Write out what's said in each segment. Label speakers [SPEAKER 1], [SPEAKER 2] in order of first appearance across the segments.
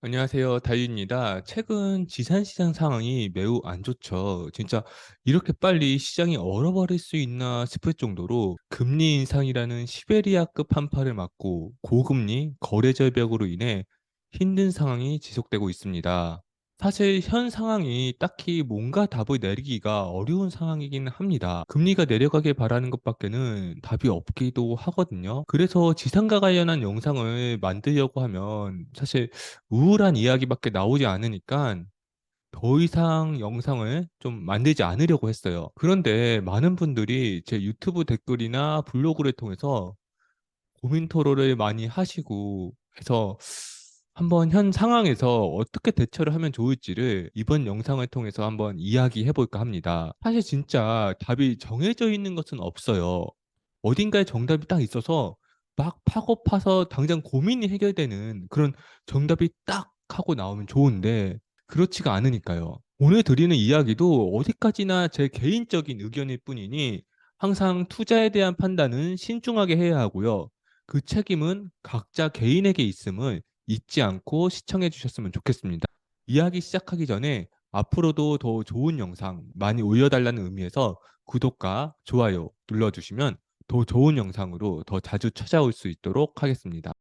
[SPEAKER 1] 안녕하세요. 다유입니다. 최근 지산시장 상황이 매우 안 좋죠. 진짜 이렇게 빨리 시장이 얼어버릴 수 있나 싶을 정도로 금리 인상이라는 시베리아급 한파를 맞고 고금리 거래 절벽으로 인해 힘든 상황이 지속되고 있습니다. 사실 현 상황이 딱히 뭔가 답을 내리기가 어려운 상황이긴 합니다. 금리가 내려가길 바라는 것밖에는 답이 없기도 하거든요. 그래서 지상과 관련한 영상을 만들려고 하면 사실 우울한 이야기밖에 나오지 않으니까 더 이상 영상을 좀 만들지 않으려고 했어요. 그런데 많은 분들이 제 유튜브 댓글이나 블로그를 통해서 고민 토로를 많이 하시고 해서 한번 현 상황에서 어떻게 대처를 하면 좋을지를 이번 영상을 통해서 한번 이야기해 볼까 합니다. 사실 진짜 답이 정해져 있는 것은 없어요. 어딘가에 정답이 딱 있어서 막 파고 파서 당장 고민이 해결되는 그런 정답이 딱 하고 나오면 좋은데 그렇지가 않으니까요. 오늘 드리는 이야기도 어디까지나 제 개인적인 의견일 뿐이니 항상 투자에 대한 판단은 신중하게 해야 하고요. 그 책임은 각자 개인에게 있음을 잊지 않고 시청해 주셨으면 좋겠습니다. 이야기 시작하기 전에 앞으로도 더 좋은 영상 많이 올려달라는 의미에서 구독과 좋아요 눌러주시면 더 좋은 영상으로 더 자주 찾아올 수 있도록 하겠습니다.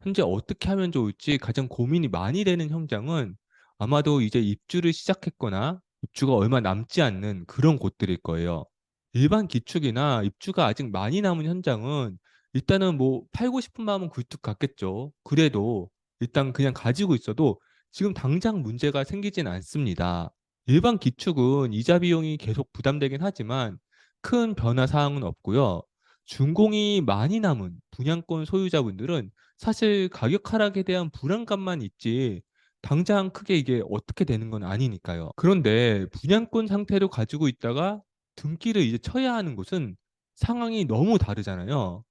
[SPEAKER 1] 현재 어떻게 하면 좋을지 가장 고민이 많이 되는 현장은 아마도 이제 입주를 시작했거나 입주가 얼마 남지 않는 그런 곳들일 거예요. 일반 기축이나 입주가 아직 많이 남은 현장은 일단은 뭐 팔고 싶은 마음은 굴뚝 같겠죠. 그래도 일단 그냥 가지고 있어도 지금 당장 문제가 생기진 않습니다. 일반 기축은 이자 비용이 계속 부담되긴 하지만 큰 변화 사항은 없고요. 준공이 많이 남은 분양권 소유자분들은 사실 가격 하락에 대한 불안감만 있지 당장 크게 이게 어떻게 되는 건 아니니까요. 그런데 분양권 상태로 가지고 있다가 등기를 이제 쳐야 하는 곳은 상황이 너무 다르잖아요.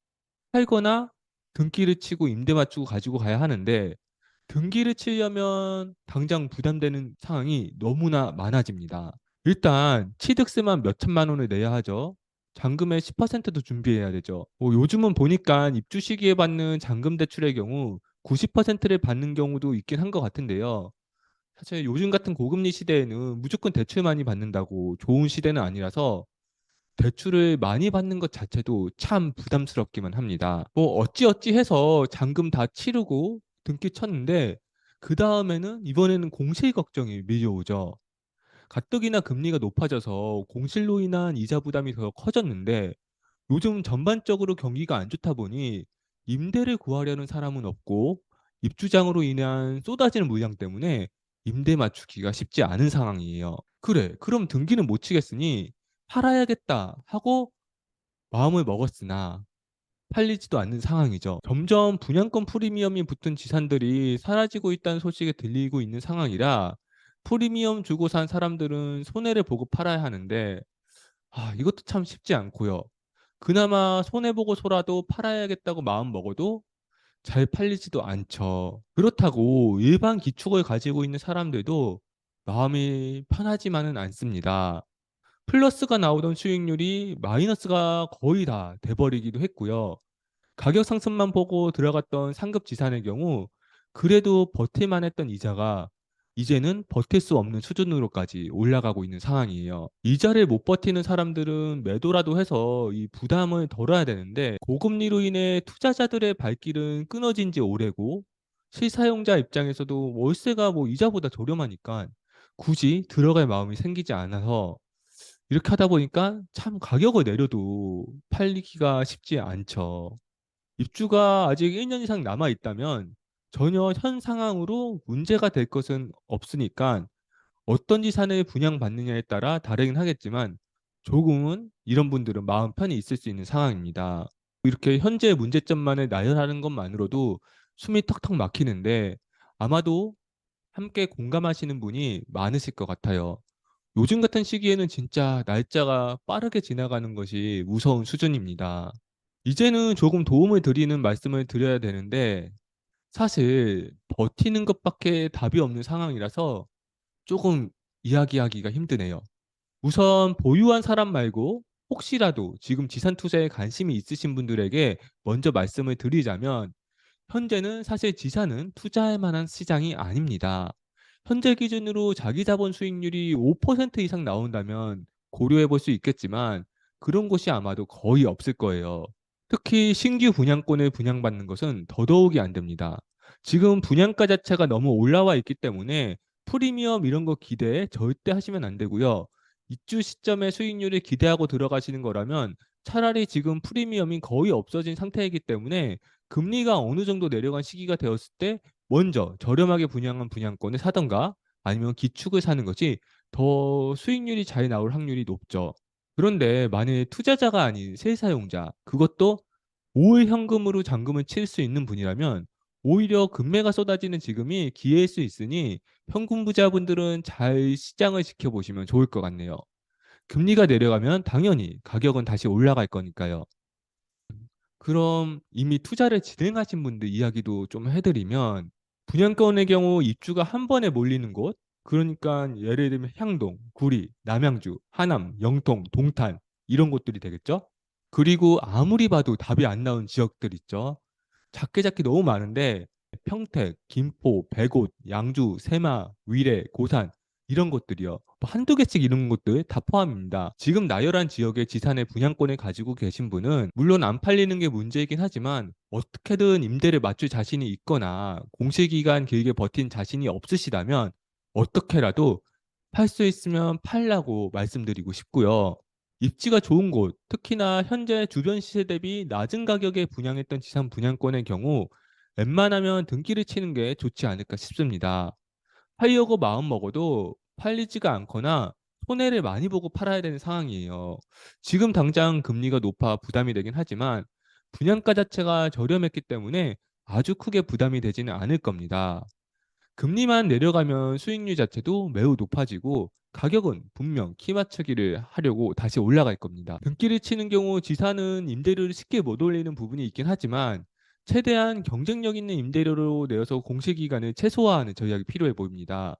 [SPEAKER 1] 팔거나 등기를 치고 임대 맞추고 가지고 가야 하는데 등기를 치려면 당장 부담되는 상황이 너무나 많아집니다. 일단 취득세만 몇 천만 원을 내야 하죠. 잔금의 10%도 준비해야 되죠. 뭐 요즘은 보니까 입주 시기에 받는 잔금 대출의 경우 90%를 받는 경우도 있긴 한 것 같은데요. 사실 요즘 같은 고금리 시대에는 무조건 대출 많이 받는다고 좋은 시대는 아니라서 대출을 많이 받는 것 자체도 참 부담스럽기만 합니다. 뭐 어찌어찌 해서 잔금 다 치르고 등기 쳤는데 그 다음에는 이번에는 공실 걱정이 밀려오죠. 가뜩이나 금리가 높아져서 공실로 인한 이자 부담이 더 커졌는데 요즘 전반적으로 경기가 안 좋다 보니 임대를 구하려는 사람은 없고 입주장으로 인한 쏟아지는 물량 때문에 임대 맞추기가 쉽지 않은 상황이에요. 그래, 그럼 등기는 못 치겠으니 팔아야겠다 하고 마음을 먹었으나 팔리지도 않는 상황이죠. 점점 분양권 프리미엄이 붙은 지산들이 사라지고 있다는 소식이 들리고 있는 상황이라 프리미엄 주고 산 사람들은 손해를 보고 팔아야 하는데 아 이것도 참 쉽지 않고요. 그나마 손해 보고서라도 팔아야겠다고 마음 먹어도 잘 팔리지도 않죠. 그렇다고 일반 기축을 가지고 있는 사람들도 마음이 편하지만은 않습니다. 플러스가 나오던 수익률이 마이너스가 거의 다 돼 버리기도 했고요. 가격 상승만 보고 들어갔던 상급 지산의 경우 그래도 버틸만 했던 이자가 이제는 버틸 수 없는 수준으로까지 올라가고 있는 상황이에요. 이자를 못 버티는 사람들은 매도라도 해서 이 부담을 덜어야 되는데 고금리로 인해 투자자들의 발길은 끊어진 지 오래고 실사용자 입장에서도 월세가 뭐 이자보다 저렴하니까 굳이 들어갈 마음이 생기지 않아서 이렇게 하다 보니까 참 가격을 내려도 팔리기가 쉽지 않죠. 입주가 아직 1년 이상 남아 있다면 전혀 현 상황으로 문제가 될 것은 없으니까 어떤 지산을 분양받느냐에 따라 다르긴 하겠지만 조금은 이런 분들은 마음 편히 있을 수 있는 상황입니다. 이렇게 현재의 문제점만을 나열하는 것만으로도 숨이 턱턱 막히는데 아마도 함께 공감하시는 분이 많으실 것 같아요. 요즘 같은 시기에는 진짜 날짜가 빠르게 지나가는 것이 무서운 수준입니다. 이제는 조금 도움을 드리는 말씀을 드려야 되는데 사실 버티는 것밖에 답이 없는 상황이라서 쪼금 이야기하기가 힘드네요. 우선 보유한 사람 말고 혹시라도 지금 지산 투자에 관심이 있으신 분들에게 먼저 말씀을 드리자면 현재는 사실 지산은 투자할 만한 시장이 아닙니다. 현재 기준으로 자기 자본 수익률이 5% 이상 나온다면 고려해 볼 수 있겠지만 그런 곳이 아마도 거의 없을 거예요. 특히 신규 분양권을 분양받는 것은 더더욱이 안 됩니다. 지금 분양가 자체가 너무 올라와 있기 때문에 프리미엄 이런 거 기대 절대 하시면 안 되고요. 입주 시점에 수익률을 기대하고 들어가시는 거라면 차라리 지금 프리미엄이 거의 없어진 상태이기 때문에 금리가 어느 정도 내려간 시기가 되었을 때 먼저 저렴하게 분양한 분양권을 사든가 아니면 기축을 사는 것이 더 수익률이 잘 나올 확률이 높죠. 그런데 만일 투자자가 아닌 실사용자, 그것도 올 현금으로 잔금을 칠 수 있는 분이라면 오히려 금매가 쏟아지는 지금이 기회일 수 있으니 현금 부자분들은 잘 시장을 지켜보시면 좋을 것 같네요. 금리가 내려가면 당연히 가격은 다시 올라갈 거니까요. 그럼 이미 투자를 진행하신 분들 이야기도 좀 해드리면 분양권의 경우 입주가 한 번에 몰리는 곳, 그러니까 예를 들면 향동, 구리, 남양주, 하남, 영통, 동탄 이런 곳들이 되겠죠. 그리고 아무리 봐도 답이 안 나온 지역들 있죠. 작게 작게 너무 많은데 평택, 김포, 백옷, 양주, 세마, 위례, 고산 이런 곳들이요. 뭐 한두 개씩 이런 곳들 다 포함입니다. 지금 나열한 지역의 지산의 분양권을 가지고 계신 분은 물론 안 팔리는 게 문제이긴 하지만 어떻게든 임대를 맞출 자신이 있거나 공시기간 길게 버틴 자신이 없으시다면 어떻게라도 팔 수 있으면 팔라고 말씀드리고 싶고요. 입지가 좋은 곳, 특히나 현재 주변 시세 대비 낮은 가격에 분양했던 지상 분양권의 경우 웬만하면 등기를 치는 게 좋지 않을까 싶습니다. 팔려고 마음 먹어도 팔리지가 않거나 손해를 많이 보고 팔아야 되는 상황이에요. 지금 당장 금리가 높아 부담이 되긴 하지만 분양가 자체가 저렴했기 때문에 아주 크게 부담이 되지는 않을 겁니다. 금리만 내려가면 수익률 자체도 매우 높아지고 가격은 분명 키 맞추기를 하려고 다시 올라갈 겁니다. 등기를 치는 경우 지사는 임대료를 쉽게 못 올리는 부분이 있긴 하지만 최대한 경쟁력 있는 임대료로 내어서 공시기간을 최소화하는 전략이 필요해 보입니다.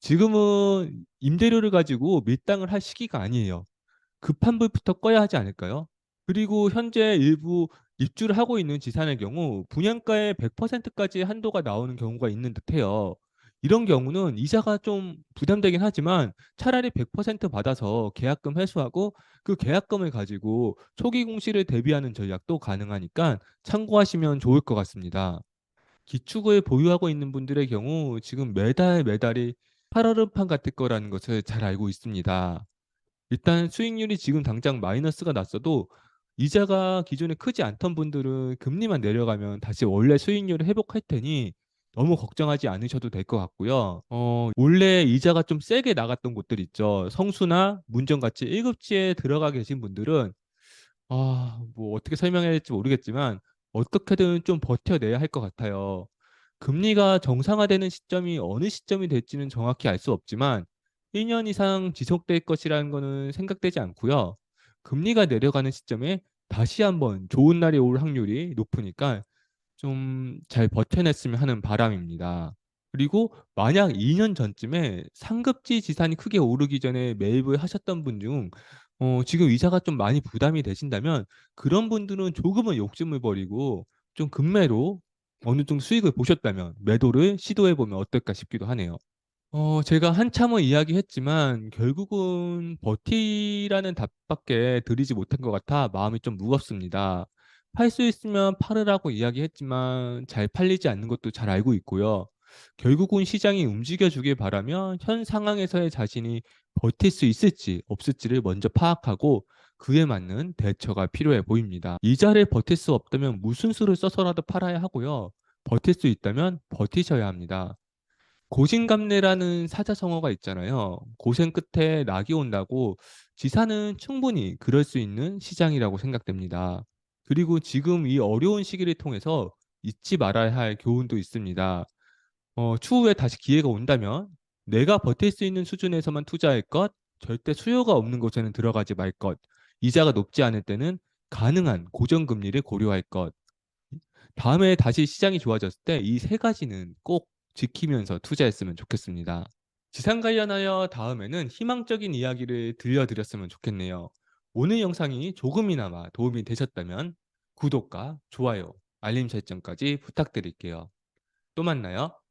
[SPEAKER 1] 지금은 임대료를 가지고 밀당을 할 시기가 아니에요. 급한 불부터 꺼야 하지 않을까요? 그리고 현재 일부 입주를 하고 있는 지산의 경우 분양가의 100%까지 한도가 나오는 경우가 있는 듯해요. 이런 경우는 이자가 좀 부담되긴 하지만 차라리 100% 받아서 계약금 회수하고 그 계약금을 가지고 초기 공시를 대비하는 전략도 가능하니까 참고하시면 좋을 것 같습니다. 기축을 보유하고 있는 분들의 경우 지금 매달 매달이 파라름판 같을 거라는 것을 잘 알고 있습니다. 일단 수익률이 지금 당장 마이너스가 났어도 이자가 기존에 크지 않던 분들은 금리만 내려가면 다시 원래 수익률을 회복할 테니 너무 걱정하지 않으셔도 될 것 같고요. 어 원래 이자가 좀 세게 나갔던 곳들 있죠. 성수나 문정같이 1급지에 들어가 계신 분들은 아 뭐 어떻게 설명해야 될지 모르겠지만 어떻게든 좀 버텨내야 할 것 같아요. 금리가 정상화되는 시점이 어느 시점이 될지는 정확히 알 수 없지만 1년 이상 지속될 것이라는 거는 생각되지 않고요. 금리가 내려가는 시점에 다시 한번 좋은 날이 올 확률이 높으니까 좀 잘 버텨냈으면 하는 바람입니다. 그리고 만약 2년 전쯤에 상급지 지산이 크게 오르기 전에 매입을 하셨던 분 중 어 지금 이자가 좀 많이 부담이 되신다면 그런 분들은 조금은 욕심을 버리고 좀 급매로 어느 정도 수익을 보셨다면 매도를 시도해 보면 어떨까 싶기도 하네요. 어 제가 한참을 이야기했지만 결국은 버티라는 답밖에 드리지 못한 것 같아 마음이 좀 무겁습니다. 팔 수 있으면 팔으라고 이야기했지만 잘 팔리지 않는 것도 잘 알고 있고요. 결국은 시장이 움직여 주길 바라며 현 상황에서의 자신이 버틸 수 있을지 없을지를 먼저 파악하고 그에 맞는 대처가 필요해 보입니다. 이자를 버틸 수 없다면 무슨 수를 써서라도 팔아야 하고요. 버틸 수 있다면 버티셔야 합니다. 고진감래라는 사자성어가 있잖아요. 고생 끝에 낙이 온다고 지사는 충분히 그럴 수 있는 시장이라고 생각됩니다. 그리고 지금 이 어려운 시기를 통해서 잊지 말아야 할 교훈도 있습니다. 어, 추후에 다시 기회가 온다면 내가 버틸 수 있는 수준에서만 투자할 것, 절대 수요가 없는 곳에는 들어가지 말 것, 이자가 높지 않을 때는 가능한 고정금리를 고려할 것. 다음에 다시 시장이 좋아졌을 때 이 세 가지는 꼭 지키면서 투자했으면 좋겠습니다. 지상 관련하여 다음에는 희망적인 이야기를 들려드렸으면 좋겠네요. 오늘 영상이 조금이나마 도움이 되셨다면 구독과 좋아요, 알림 설정까지 부탁드릴게요. 또 만나요.